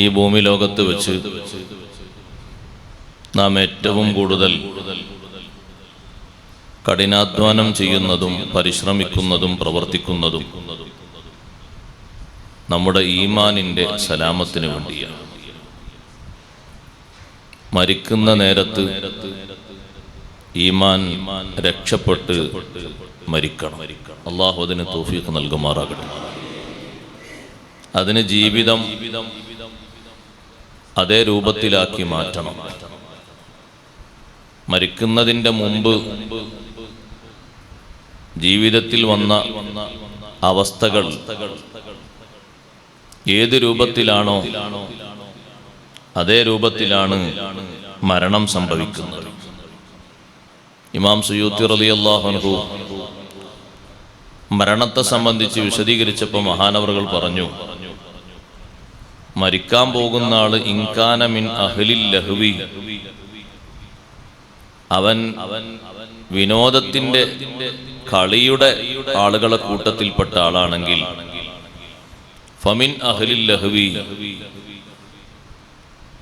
ഈ ഭൂമി ലോകത്ത് വെച്ച് നാം ഏറ്റവും കൂടുതൽ കഠിനാധ്വാനം ചെയ്യുന്നതും പരിശ്രമിക്കുന്നതും പ്രവർത്തിക്കുന്നതും നമ്മുടെ ഈമാനിന്റെ സലാമത്തിന് വേണ്ടിയാണ്. മരിക്കുന്ന നേരത്ത് ഈമാൻ രക്ഷപ്പെട്ട് മരിക്കണം. അള്ളാഹു അതിന് തോഫീക്ക് നൽകുമാറാകട്ടെ. അതിന് ജീവിതം അതേ രൂപത്തിലാക്കി മാറ്റണം. മരിക്കുന്നതിന്റെ മുമ്പ് ജീവിതത്തിൽ വന്ന അവസ്ഥകൾ ഏത് രൂപത്തിലാണോ അതേ രൂപത്തിലാണ് മരണം സംഭവിക്കുന്നത്. ഇമാം സുയൂത്തി റലി അള്ളാഹുനഹു മരണത്തെ സംബന്ധിച്ച് വിശദീകരിച്ചപ്പോൾ മഹാനവറുകൾ പറഞ്ഞു മരിക്കാൻ പോകുന്ന ആൾ ഇൻകാനമിൻ അഹ്ലിൽ ലഹ്വി. അവൻ വിനോദത്തിന്റെ കളിയുടെ ആളുകളെ കൂട്ടത്തിൽപ്പെട്ട ആളാണെങ്കിൽ. ഫമിൻ അഹ്ലിൽ ലഹുവി.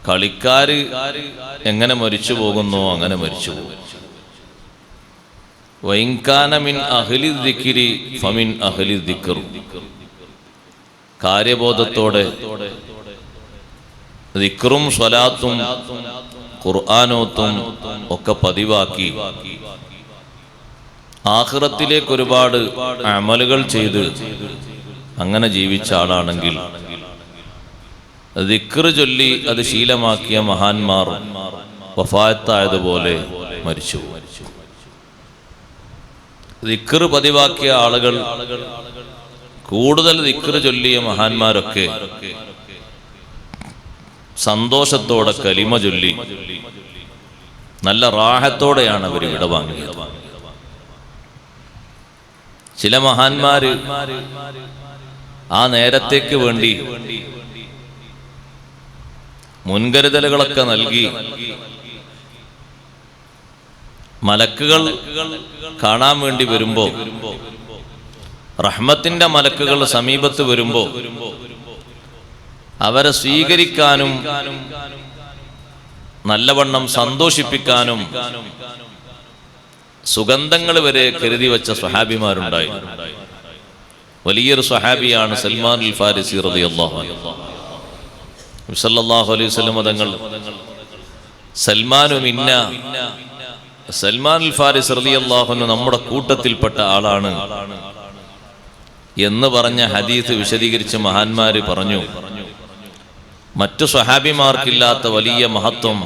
കളിക്കാര് എങ്ങനെ മരിച്ചു പോകുന്നോ? അങ്ങനെ മരിച്ചു പോകും. വൈൻകാന മിൻ അഹ്ലി ദിക്കിരി ഫമിൻ അഹ്ലി ദിക്കറു കാര്യബോധത്തോടെ ദിക്റും സ്വലാത്തും ഖുർആാനോത്തും ഒക്കെ പതിവാക്കി. ആഹ്റത്തിലേക്ക് ഒരുപാട് അമലുകൾ ചെയ്ത് അങ്ങനെ ജീവിച്ച ആളാണെങ്കിൽ ദിക്റ് ചൊല്ലി അത് ശീലമാക്കിയ മഹാന്മാർ വഫായത്തായതുപോലെ മരിച്ചു. ദിക്റ് പതിവാക്കിയ ആളുകൾ കൂടുതൽ ദിക്റ് ചൊല്ലിയ മഹാന്മാരൊക്കെ സന്തോഷത്തോടെ കലിമ ചൊല്ലി. നല്ല റാഹത്തോടെയാണ് അവർ ഇവിടെ വാങ്ങിയത്. ചില മഹാന്മാര് ആ നേരത്തേക്ക് വേണ്ടി മുൻകരുതലുകളൊക്കെ നൽകി മലക്കുകൾ കാണാൻ വേണ്ടി വരുമ്പോ റഹ്മത്തിന്റെ മലക്കുകൾ സമീപത്ത് വരുമ്പോ അവരെ സ്വീകരിക്കാനും നല്ലവണ്ണം സന്തോഷിപ്പിക്കാനും സുഗന്ധങ്ങൾ വരെ കരുതി വെച്ച സ്വഹാബിമാരുണ്ടായി. വലിയൊരു സ്വഹാബിയാണ് സൽമാൻ അൽ ഫാരിസി സല്ലല്ലാഹു അലൈഹി തങ്ങൾ സൽമാനും ഇന്ന സൽമാൻ അൽ ഫാരിസ് അൻഹു നമ്മുടെ കൂട്ടത്തിൽപ്പെട്ട ആളാണ് എന്ന് പറഞ്ഞ ഹദീസ് വിശദീകരിച്ച് മഹാന്മാര് പറഞ്ഞു. മറ്റു സ്വഹാബിമാർക്കില്ലാത്ത വലിയ മഹത്വം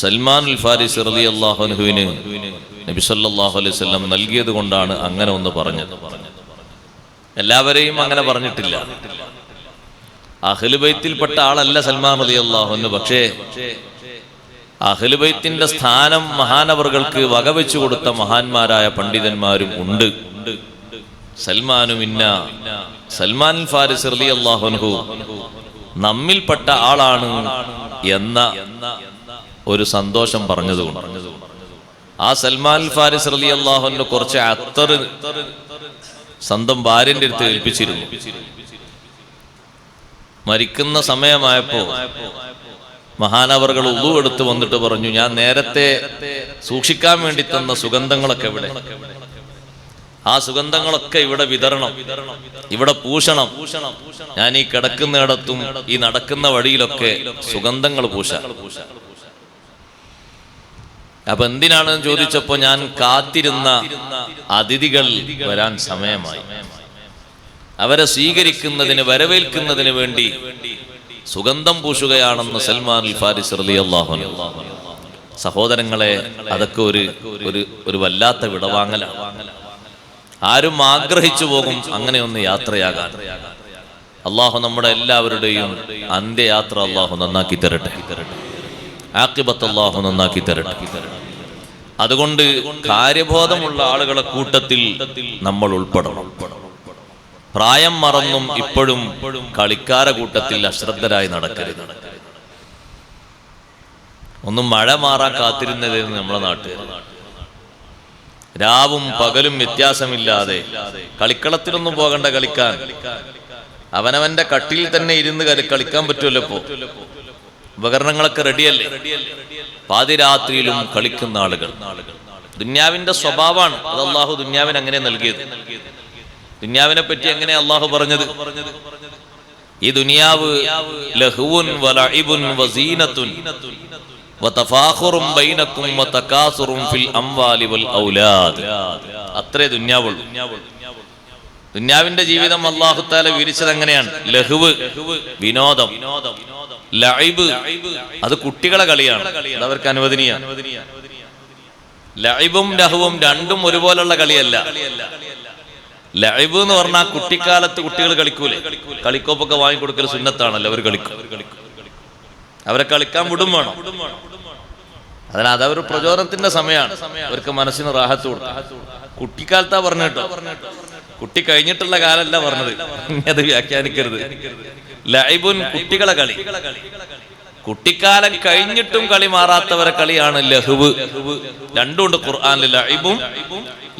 സൽമാൻ അൽ ഫാരിസ് റലി അള്ളാഹുനുഹുവിന് നബി സല്ലല്ലാഹു അലൈഹി വസല്ലം നൽകിയത് കൊണ്ടാണ് അങ്ങനെ ഒന്ന് പറഞ്ഞത്. എല്ലാവരെയും അങ്ങനെ പറഞ്ഞിട്ടില്ല. അഹ്ലുബൈത്തിൽപ്പെട്ട ആളല്ല സൽമാൻ അലി അള്ളാഹുന് പക്ഷേ അഹ്ലുബൈത്തിന്റെ സ്ഥാനം മഹാനവറുകൾക്ക് വകവെച്ചു കൊടുത്ത മഹാന്മാരായ പണ്ഡിതന്മാരും ഉണ്ട്. സൽമാനും ഇന്ന സൽമാൻ ഫാരിസ് റലി അള്ളാഹുൻഹു നമ്മിൽപ്പെട്ട ആളാണ് എന്ന ഒരു സന്തോഷം പറഞ്ഞതുകൊണ്ട്. ആ സൽമാൻ ഫാരിസ് അലി അള്ളാഹുവിന്റെ കുറച്ച് അത്തർ സ്വന്തം ഭാര്യന്റെ അടുത്ത് ഏൽപ്പിച്ചിരുന്നു. മരിക്കുന്ന സമയമായപ്പോ മഹാനവറുകൾ ഉളു എടുത്ത് വന്നിട്ട് പറഞ്ഞു ഞാൻ നേരത്തെ സൂക്ഷിക്കാൻ വേണ്ടി തന്ന സുഗന്ധങ്ങളൊക്കെ ഇവിടെ ആ സുഗന്ധങ്ങളൊക്കെ ഇവിടെ വിതരണം ഇവിടെ പൂഷണം ഞാൻ ഈ കിടക്കുന്നിടത്തും ഈ നടക്കുന്ന വഴിയിലൊക്കെ സുഗന്ധങ്ങൾ പൂശ. അപ്പൊ എന്തിനാണ് ചോദിച്ചപ്പോ ഞാൻ കാത്തിരുന്ന അതിഥികൾ വരാൻ സമയമായി. അവരെ സ്വീകരിക്കുന്നതിന് വരവേൽക്കുന്നതിന് വേണ്ടി സുഗന്ധം പൂശുകയാണെന്ന് സൽമാൻ ഫാരിസ് സഹോദരങ്ങളെ അതൊക്കെ ഒരു ഒരു വല്ലാത്ത വിടവാങ്ങലാണ്. ആരും ആഗ്രഹിച്ചു പോകും അങ്ങനെ ഒന്ന് യാത്രയാകാൻ. അള്ളാഹു നമ്മുടെ എല്ലാവരുടെയും അന്ത്യയാത്ര അള്ളാഹു നന്നാക്കി തരട്ടെ. ആക്കിബത്ത് അള്ളാഹു നന്നാക്കി തരട്ടെ. അതുകൊണ്ട് കാര്യബോധമുള്ള ആളുകളെ കൂട്ടത്തിൽ നമ്മൾ ഉൾപ്പെടണം. പ്രായം മറന്നും ഇപ്പോഴും കളിക്കാര കൂട്ടത്തിൽ അശ്രദ്ധരായി നടക്കരുത്. ഒന്നും മഴ മാറാൻ കാത്തിരുന്നതെന്ന് നമ്മുടെ നാട്ടിൽ രാവും പകലും വ്യത്യാസമില്ലാതെ കളിക്കളത്തിലൊന്നും പോകണ്ട കളിക്കാൻ. അവനവന്റെ കട്ടിൽ തന്നെ ഇരുന്ന് കളിക്കാൻ പറ്റുമല്ലോ ഇപ്പോ. ഉപകരണങ്ങളൊക്കെ റെഡിയല്ലേ? പാതിരാത്രിയിലും കളിക്കുന്ന ആളുകൾ. ദുന്യാവിന്റെ സ്വഭാവമാണ് അത് അള്ളാഹു ദുന്യാവിന് അങ്ങനെ നൽകിയത്. ദുന്യാവിനെ പറ്റി എങ്ങനെ അള്ളാഹു പറഞ്ഞത്? ഈ ദുനിയാവ് ലഹുവുൻ വലഇബുൻ അത്രേ ദുന്യാവുള്ളൂ. ദുന്യാവിന്റെ ജീവിതം അള്ളാഹു താല വിരിച്ചത് എങ്ങനെയാണ്? ലഹുവ് വിനോദം ലൈബ്. അത് കുട്ടികളെ കളിയാണ്. അവർക്ക് അനുവദനീയ. ലൈബും ലഹുവും രണ്ടും ഒരുപോലുള്ള കളിയല്ല. ലൈബ് എന്ന് പറഞ്ഞാൽ കുട്ടിക്കാലത്ത് കുട്ടികൾ കളിക്കൂലേ? കളിക്കോപ്പൊക്കെ വാങ്ങിക്കൊടുക്കൽ സുന്നത്താണല്ലോ അവർ കളിക്കും. അവരെ കളിക്കാൻ വിടും വേണം. അതിനാൽ അതവർ പ്രചോദനത്തിന്റെ സമയമാണ്. അവർക്ക് മനസ്സിന് റാഹത്ത് കൊടുക്കും കുട്ടിക്കാലത്താ പറഞ്ഞിട്ടോ കേട്ടോ. കഴിഞ്ഞിട്ടുള്ള കാലല്ല പറഞ്ഞത്. അത് വ്യാഖ്യാനിക്കരുത്. ലൈബുൻ കുട്ടികളെ കളി. കുട്ടിക്കാലം കഴിഞ്ഞിട്ടും കളി മാറാത്തവരെ കളിയാണ് ലഹുവ്. രണ്ടുമുണ്ട് ഖുർആാനിൽ ലൈബും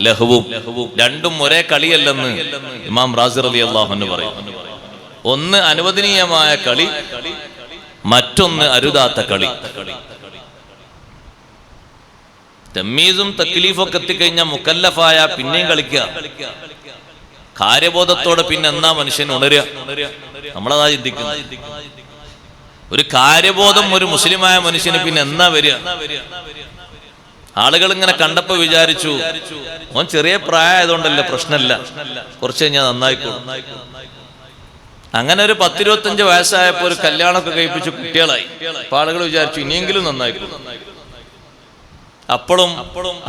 ലഹുവും. രണ്ടും ഒരേ കളിയല്ലെന്ന് ഇമാം റാസിർ അലി അള്ളാഹു പറയും. ഒന്ന് അനുവദനീയമായ കളി. മറ്റൊന്ന് അരുതാത്ത കളി. തമ്മീസും തക്ലീഫും ഒക്കെ എത്തിക്കഴിഞ്ഞാൽ മുക്കല്ലഫായ പിന്നെയും കളിക്കുക. കാര്യബോധത്തോടെ പിന്നെ എന്നാ മനുഷ്യൻ ഉണരുക? നമ്മളതാ ചിന്തിക്കുന്നത്. ഒരു കാര്യബോധം ഒരു മുസ്ലിമായ മനുഷ്യന് പിന്നെ എന്നാ വരിക? ആളുകൾ ഇങ്ങനെ കണ്ടപ്പോ വിചാരിച്ചു ഓൻ ചെറിയ പ്രായമായതുകൊണ്ടല്ലേ പ്രശ്നമല്ല. കുറച്ച് കഴിഞ്ഞാൽ നന്നായിക്കോളും. അങ്ങനെ ഒരു പത്തിരുപത്തഞ്ച് വയസ്സായപ്പോ ഒരു കല്യാണമൊക്കെ കഴിപ്പിച്ച് കുട്ടികളായി. അപ്പൊ ആളുകൾ വിചാരിച്ചു ഇനിയെങ്കിലും നന്നായിക്കോളും. അപ്പോഴും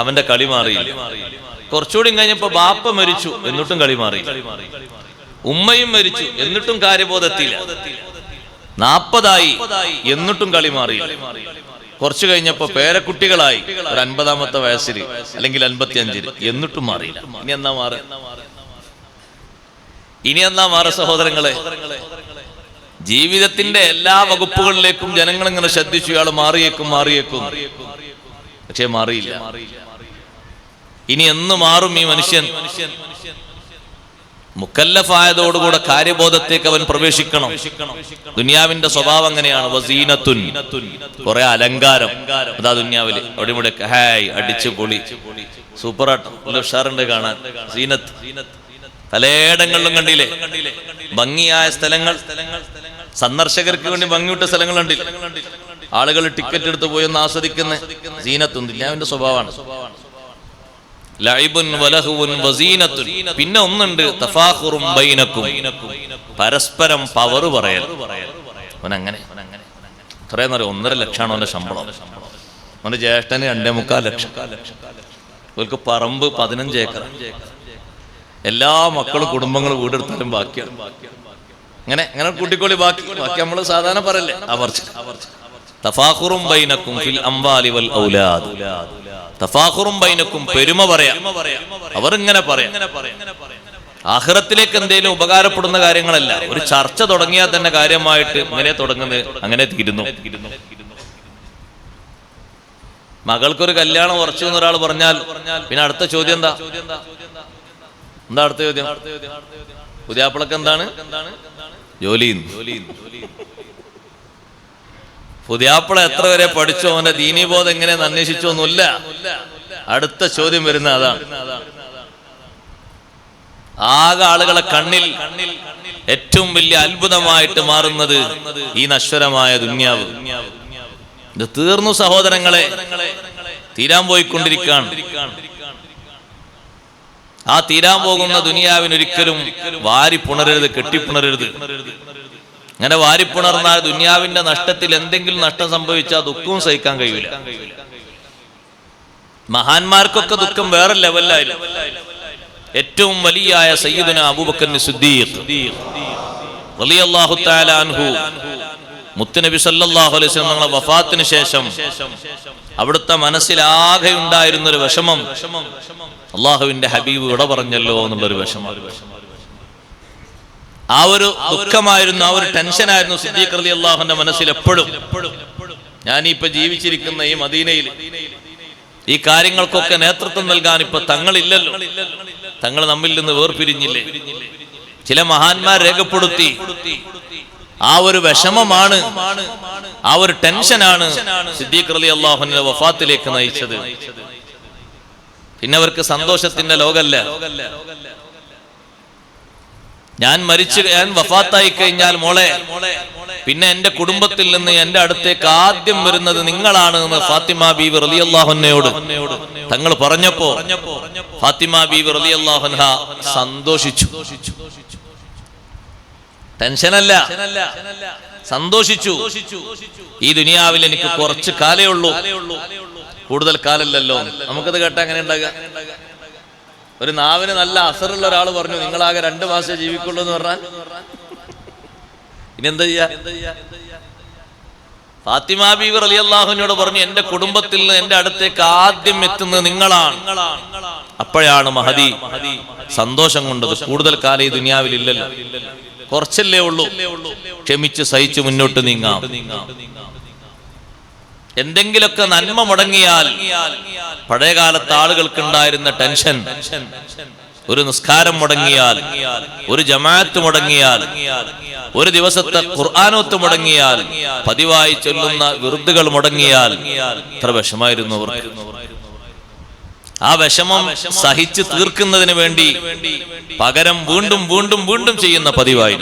അവന്റെ കളി മാറി കുറച്ചുകൂടി കഴിഞ്ഞപ്പോ ബാപ്പ മരിച്ചു എന്നിട്ടും കളി മാറി ഉമ്മയും മരിച്ചു എന്നിട്ടും കാര്യബോധത്തില്ല നാപ്പതായി എന്നിട്ടും കളി മാറി കുറച്ചു കഴിഞ്ഞപ്പോ പേരക്കുട്ടികളായി. ഒരു അൻപതാമത്തെ വയസ്സിൽ അല്ലെങ്കിൽ അൻപത്തി അഞ്ചിൽ എന്നിട്ടും മാറിയില്ല. ഇനി എന്നാ മാറ ഇനി എന്നാ മാറ സഹോദരങ്ങളെ? ജീവിതത്തിന്റെ എല്ലാ വകുപ്പുകളിലേക്കും ജനങ്ങൾ ഇങ്ങനെ ശ്രദ്ധിച്ചു ഇയാൾ മാറിയേക്കും മാറിയേക്കും. പക്ഷേ മാറിയില്ല. ഇനി എന്ന് മാറും ഈ മനുഷ്യൻ? മുക്കല്ലഫായതോടുകൂടെ കാര്യബോധത്തേക്ക് അവൻ പ്രവേശിക്കണം. ദുനിയാവിന്റെ സ്വഭാവം അങ്ങനെയാണ്. വസീനത്തുൻ കുറെ അലങ്കാരം. അതാ ദുനിയാവിൽ. അവിടെ ഇവിടെ ഹായ് അടിച്ചു പൊളി സൂപ്പറാട്ടോ. നല്ല ഉഷാറുണ്ട് കാണാൻ. സീനത്ത് സീനത്ത്. പലയിടങ്ങളിലും കണ്ടില്ലേ? ഭംഗിയായ സ്ഥലങ്ങൾ. സന്ദർശകർക്ക് വേണ്ടി ഭംഗിയുട്ട സ്ഥലങ്ങൾ ആളുകൾ ടിക്കറ്റ് എടുത്ത് പോയി ഒന്ന് ആസ്വദിക്കുന്ന. സീനത്തും അവന്റെ സ്വഭാവമാണ്. ലൈബുൻ പിന്നെ ഒന്നുണ്ട്. പരസ്പരം പവർ പറയൽ. അവനങ്ങനെ. അങ്ങനെ എത്രയെന്ന് പറയാം ഒന്നര ലക്ഷമാണ് അവന്റെ ശമ്പളം. അവന്റെ ജ്യേഷ്ഠന് രണ്ടേ മുക്കാൽ ലക്ഷം. ഇവർക്ക് പറമ്പ് പതിനഞ്ച് ഏക്കർ എല്ലാ മക്കളും കുടുംബങ്ങളും വീടെടുത്താലും ബാക്കിയാണ്. അങ്ങനെ അങ്ങനെ കൂട്ടിക്കോളി ബാക്കി. ബാക്കി നമ്മൾ സാധാരണ പറയല്ലേ? അവർച്ച തഫാഖുറും ബൈനക്കും ഫിൽ അംവാലി വൽ ഔലാദ്. തഫാഖുറും ബൈനക്കും പെരുമ പറയാ. അവർ ഇങ്ങനെ പറയാം. ആഹ്റത്തിലേക്ക് എന്തെങ്കിലും ഉപകാരപ്പെടുന്ന കാര്യങ്ങളല്ല. ഒരു ചർച്ച തുടങ്ങിയാൽ തന്നെ കാര്യമായിട്ട് ഇങ്ങനെ തുടങ്ങുന്നത് അങ്ങനെ തീരുന്നു. മകൾക്കൊരു കല്യാണം ഉറച്ചു എന്ന് ഒരാൾ പറഞ്ഞാൽ പിന്നെ അടുത്ത ചോദ്യം എന്താ? എന്താ അടുത്ത ചോദ്യം? പുതിയാപ്പിളക്ക് എന്താണ്? ജോലി പുതിയാപ്പിള എത്ര വരെ പഠിച്ചോ? അവന്റെ ദീനീബോധം എങ്ങനെയെന്ന് അന്വേഷിച്ചോന്നുമില്ല അടുത്ത ചോദ്യം വരുന്ന അതാണ്. ആകെ ആളുകളെ കണ്ണിൽ ഏറ്റവും വലിയ അത്ഭുതമായിട്ട് മാറുന്നത് ഈ നശ്വരമായ ദുന്യാവ്. ഇത് തീർന്നു സഹോദരങ്ങളെ തീരാൻ പോയിക്കൊണ്ടിരിക്കാണ് ആ തീരാൻ പോകുന്ന ദുനിയാവിനൊരിക്കലും വാരി പുണരരുത് കെട്ടിപ്പുണരരുത്. അങ്ങനെ വാരിപ്പുണർന്നാൽ ദുനിയാവിന്റെ നഷ്ടത്തിൽ എന്തെങ്കിലും നഷ്ടം സംഭവിച്ചാൽ ദുഃഖവും സഹിക്കാൻ കഴിയില്ല മഹാന്മാർക്കൊക്കെ ദുഃഖം വേറെ ലെവലായില്ല ഏറ്റവും വലിയായ സയ്യിദുന അബൂബക്കർ സിദ്ദീഖ് മുത്തുനബി സല്ലാഹു അലൈഹി തങ്ങളുടെ വഫാത്തിന് ശേഷം അവിടുത്തെ മനസ്സിലാകെ ഉണ്ടായിരുന്ന ഒരു വിഷമം. അള്ളാഹുവിന്റെ ഹബീബ് ഇട പറഞ്ഞല്ലോ എന്നുള്ളൊരു വിഷമം. ആ ഒരു ദുഃഖമായിരുന്നു ആ ഒരു ടെൻഷനായിരുന്നു സിദ്ദീഖ് അലി അള്ളാഹുന്റെ മനസ്സിൽ എപ്പോഴും. ഞാനിപ്പോ ജീവിച്ചിരിക്കുന്ന ഈ മദീനയിൽ ഈ കാര്യങ്ങൾക്കൊക്കെ നേതൃത്വം നൽകാൻ ഇപ്പൊ തങ്ങളില്ലല്ലോ. തങ്ങൾ നമ്മിൽ നിന്ന് വേർപിരിഞ്ഞില്ലേ? ചില മഹാന്മാർ രേഖപ്പെടുത്തി ആ ഒരു വിഷമമാണ് ആ ഒരു ടെൻഷനാണ് സിദ്ദീഖ് അലി അള്ളാഹുവിന്റെ വഫാത്തിലേക്ക് നയിച്ചത്. പിന്നെ അവർക്ക് സന്തോഷത്തിന്റെ ലോകല്ല. ഞാൻ മരിച്ചു ഞാൻ വഫാത്തായി കഴിഞ്ഞാൽ മോളെ പിന്നെ എന്റെ കുടുംബത്തിൽ നിന്ന് എന്റെ അടുത്തേക്ക് ആദ്യം വരുന്നത് നിങ്ങളാണ് എന്ന് ഫാത്തിമ ബീവി റലി അള്ളാഹുനയോട് തങ്ങൾ പറഞ്ഞപ്പോ ഫാത്തിമ ബീവി റലി അള്ളാഹുൻഹ സന്തോഷിച്ചു. ടെൻഷനല്ല. സന്തോഷിച്ചു. ഈ ദുനിയാവിൽ എനിക്ക് കുറച്ച് കാലേ ഉള്ളൂ. കൂടുതൽ കാലല്ലല്ലോ. നമുക്കത് കേട്ടാ അങ്ങനെ ഉണ്ടാകുക? ഒരു നാവിന് നല്ല അസറുള്ള ഒരാൾ പറഞ്ഞു നിങ്ങളാകെ രണ്ടു മാസം ജീവിക്കുള്ളൂ എന്ന് പറഞ്ഞാൽ? ഇനി എന്താ ചെയ്യാ? ഫാത്തിമ ബീവർ അലി അള്ളാഹുവിനോട് പറഞ്ഞു എന്റെ കുടുംബത്തിൽ നിന്ന് എന്റെ അടുത്തേക്ക് ആദ്യം എത്തുന്നത് നിങ്ങളാണ്. അപ്പോഴാണ് മഹദി സന്തോഷം കൊണ്ടത്. കൂടുതൽ കാലം ഈ ദുനിയാവിൽ ഇല്ലല്ലോ കുറച്ചല്ലേ ഉള്ളൂ. ക്ഷമിച്ച് സഹിച്ച് മുന്നോട്ട് നീങ്ങാം. എന്തെങ്കിലൊക്കെ നന്മ മുടങ്ങിയാൽ പഴയകാലത്ത് ആളുകൾക്ക് ഉണ്ടായിരുന്ന ടെൻഷൻ ഒരു നിസ്കാരം മുടങ്ങിയാൽ ഒരു ജമാഅത്ത് മുടങ്ങിയാൽ ഒരു ദിവസത്തെ ഖുർആാനോത്ത് മുടങ്ങിയാൽ പതിവായി ചൊല്ലുന്ന വിറുദ്ധുകൾ മുടങ്ങിയാൽ എത്ര വിഷമായിരുന്നു ആ വിഷമം സഹിച്ചു തീർക്കുന്നതിന് വേണ്ടി പകരം വീണ്ടും വീണ്ടും വീണ്ടും ചെയ്യുന്ന പതിവായി.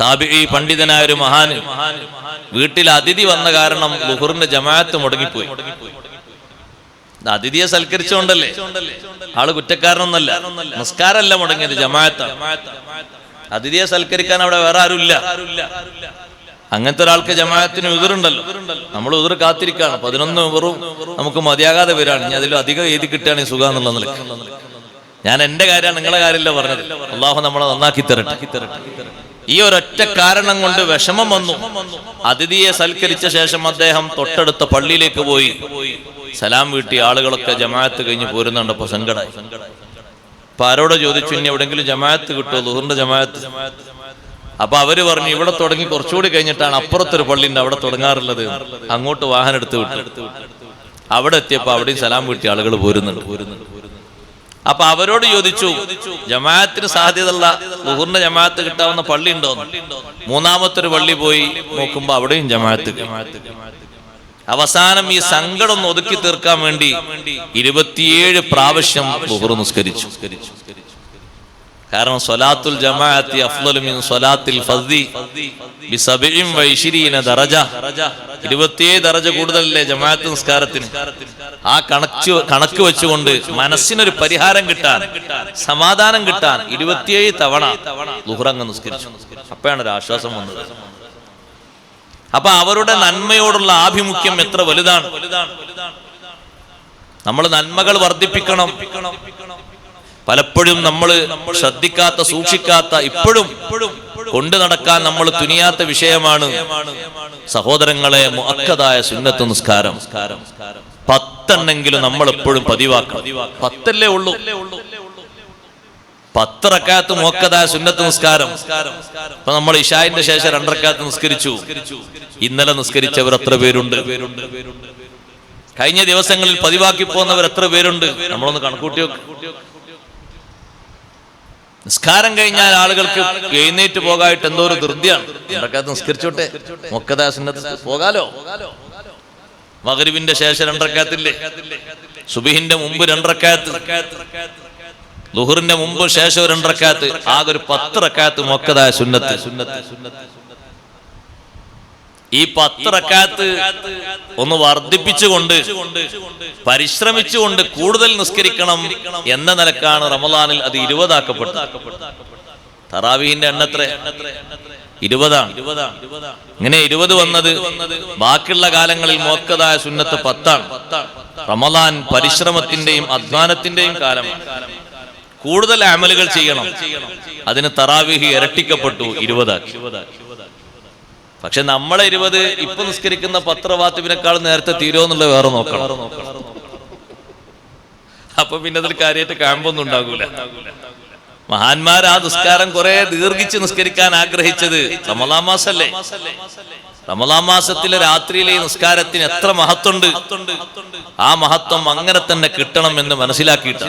താബി പണ്ഡിതനായ ഒരു മഹാന് വീട്ടിൽ അതിഥി വന്ന കാരണം ബുഹുറിന്റെ ജമാഅത്ത് മുടങ്ങിപ്പോയി. അതിഥിയെ സൽക്കരിച്ചുകൊണ്ടല്ലേ? ആൾ കുറ്റക്കാരനൊന്നല്ല. നിസ്കാരമല്ല മുടങ്ങിയത് ജമാഅത്ത. അതിഥിയെ സൽക്കരിക്കാൻ അവിടെ വേറെ ആരുമില്ല. അങ്ങനത്തെ ഒരാൾക്ക് ജമാഅത്തിന് ഉതിറുണ്ടല്ലോ നമ്മൾ ഉതിർ കാത്തിരിക്കാണ് പതിനൊന്ന് വെറും നമുക്ക് മതിയാകാതെ വരാണ് ഇനി അതിലും അധികം എഴുതി കിട്ടുകയാണെങ്കിൽ സുഖം എന്നുള്ള നിലയ്ക്ക്. ഞാൻ എന്റെ കാര്യമാണ് നിങ്ങളെ കാര്യമല്ല പറഞ്ഞത്. അള്ളാഹു നമ്മളെ നന്നാക്കി തരട്ടെ. ഈ ഒരൊറ്റ കാരണം കൊണ്ട് വിഷമം വന്നു. അതിഥിയെ സൽക്കരിച്ച ശേഷം അദ്ദേഹം തൊട്ടടുത്ത പള്ളിയിലേക്ക് പോയി. സലാം വീട്ടി ആളുകളൊക്കെ ജമാഅത്ത് കഴിഞ്ഞ് പോരുന്നുണ്ടപ്പോ സങ്കടം അപ്പൊ ആരോട് ചോദിച്ചു ഇനി എവിടെങ്കിലും ജമാഅത്ത് കിട്ടുമോ? ലുഹറിന്റെ ജമാഅത്ത്? അപ്പൊ അവർ പറഞ്ഞു ഇവിടെ തുടങ്ങി കുറച്ചുകൂടി കഴിഞ്ഞിട്ടാണ് അപ്പുറത്തൊരു പള്ളിയുണ്ട് അവിടെ തുടങ്ങാറുള്ളത്. അങ്ങോട്ട് വാഹനം എടുത്ത് വിട്ടു. അവിടെ എത്തിയപ്പോ അവിടെയും സലാം വീട്ടി ആളുകൾ പോരുന്നുണ്ട്. അപ്പൊ അവരോട് ചോദിച്ചു ജമാഅത്തിന് സാധ്യതയുള്ള ലുഹറിന്റെ ജമാഅത്ത് കിട്ടാവുന്ന പള്ളി ഉണ്ടോ? മൂന്നാമത്തെ ഒരു പള്ളി പോയി നോക്കുമ്പോ അവിടെയും ജമാഅത്ത് അവസാനം ഈ സങ്കടം ഒന്ന് ഒതുക്കി തീർക്കാൻ വേണ്ടി ഇരുപത്തിയേഴ് പ്രാവശ്യം ലുഹർ നിസ്കരിച്ചു. കാരണം സ്വലാത്തുൽ ജമാഅത്തി അഫ്ളലു മിൻ സ്വലാത്തിൽ ഫദ്ദി ബിസബഇൻ വഇശ്രീന ദറജ. 27 ദറജ കൂടുതലല്ലേ ജമാഅത്ത് നിസ്കാരത്തിന്? ആ കണക്ക് കണക്ക് വെച്ചുകൊണ്ട് മനസ്സിനൊരു പരിഹാരം കിട്ടാൻ സമാധാനം കിട്ടാൻ 27 തവണ ളുഹർ അങ്ങ് നിസ്കരിച്ചു. അപ്പോഴാണ് ഒരു ആശ്വാസം വന്നത്. അപ്പൊ അവരുടെ നന്മയോടുള്ള ആഭിമുഖ്യം എത്ര വലുതാണ്? നമ്മൾ നന്മകൾ വർദ്ധിപ്പിക്കണം. പലപ്പോഴും നമ്മൾ ശ്രദ്ധിക്കാത്ത സൂക്ഷിക്കാത്ത ഇപ്പോഴും കൊണ്ടു നടക്കാൻ നമ്മൾ തുനിയാത്ത വിഷയമാണ് സഹോദരങ്ങളെ മുഅക്കദായ സുന്നത്ത് നിസ്കാരം. പത്തെണ്ണെങ്കിലും നമ്മൾ എപ്പോഴും പതിവാക്കണം. പത്തല്ലേ ഉള്ളൂ? പത്തിറക്കാത്ത് മുഹക്കതായ സുന്നത്ത് നിസ്കാരം. ഇപ്പൊ നമ്മൾ ഇഷായിന്റെ ശേഷം രണ്ടരക്കാത്ത് നിസ്കരിച്ചു. ഇന്നലെ നിസ്കരിച്ചവർ എത്ര പേരുണ്ട്? കഴിഞ്ഞ ദിവസങ്ങളിൽ പതിവാക്കി പോകുന്നവർ എത്ര പേരുണ്ട്? നമ്മളൊന്ന് കണക്കൂട്ടി നിസ്കാരം കഴിഞ്ഞാൽ ആളുകൾക്ക് എഴുന്നേറ്റ് പോകായിട്ട് എന്തോ ഒരു ധൃതിയാണ്. രണ്ടക്കാലത്ത് നിസ്കരിച്ചോട്ടെ. മൊക്കദാസിന്റെ സുന്നത്ത് പോകാലോ? മകരിവിന്റെ ശേഷം രണ്ടക്കാത്തില്ലേ സുബിഹിന്റെ മുമ്പ് രണ്ടക്കാത്ത് ദുഹറിന്റെ മുമ്പ് ശേഷം രണ്ടക്കാത്ത് ആകെ ഒരു പത്ത് റക്കാത്ത് മൊക്കതായ സുന്നത്ത്. ഈ പത്തിറക്കാത്ത് ഒന്ന് വർദ്ധിപ്പിച്ചുകൊണ്ട് പരിശ്രമിച്ചുകൊണ്ട് കൂടുതൽ നിസ്കരിക്കണം എന്ന നിലക്കാണ് റമദാനിൽ അത് ഇരുപതാക്കപ്പെട്ടത്. തറാവീഹിന്റെ എണ്ണത്ര ഇരുപതാണ്. ഇങ്ങനെ ഇരുപത് വന്നത് ബാക്കിയുള്ള കാലങ്ങളിൽ മോക്കതായ സുന്നത്ത് പത്താണ്. റമദാൻ പരിശ്രമത്തിന്റെയും അധ്വാനത്തിന്റെയും കാലമാണ്. കൂടുതൽ അമലുകൾ ചെയ്യണം. അതിന് തറാവിഹി ഇരട്ടിക്കപ്പെട്ടു ഇരുപതാക്കി. പക്ഷെ നമ്മളെ ഇരുപത് ഇപ്പൊ നിസ്കരിക്കുന്ന പത്രവാത്തിപ്പിനേക്കാൾ നേരത്തെ തീരുമെന്നുള്ള വേറെ നോക്കണം. അപ്പൊ പിന്നെ അതിൽ കാര്യമായിട്ട് കാമ്പൊന്നും ഉണ്ടാകൂല. മഹാന്മാർ ആ നിസ്കാരം കുറെ ദീർഘിച്ച് നിസ്കരിക്കാൻ ആഗ്രഹിച്ചത് റമലാം മാസല്ലേ? റമലാം മാസത്തിലെ രാത്രിയിലെ നിസ്കാരത്തിന് എത്ര മഹത്വണ്ട് ആ മഹത്വം അങ്ങനെ തന്നെ കിട്ടണം എന്ന് മനസ്സിലാക്കിയിട്ട്